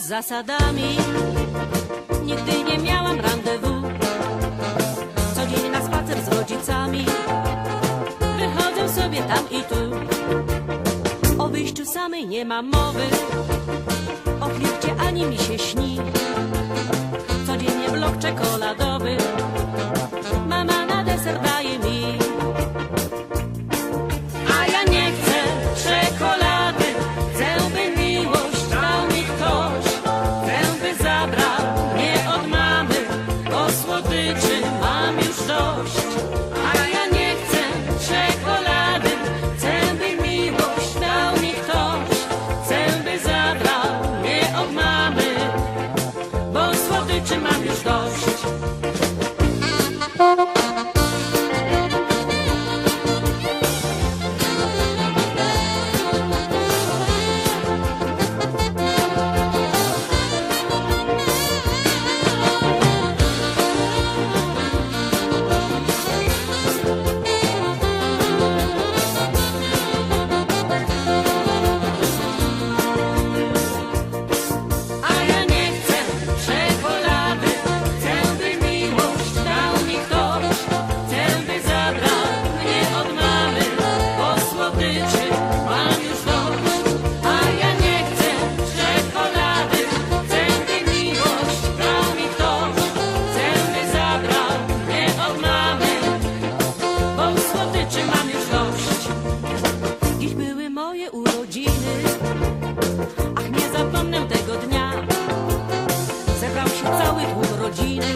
zasadami. Nigdy nie miałam randewu. Codziennie na spacer z rodzicami. Wychodzę sobie tam i tu. O wyjściu samej nie ma mowy. O flircie ani mi się śni. Codziennie blok czekoladowy. urodziny Ach, nie zapomnę tego dnia. Zebrał się cały tłum rodziny.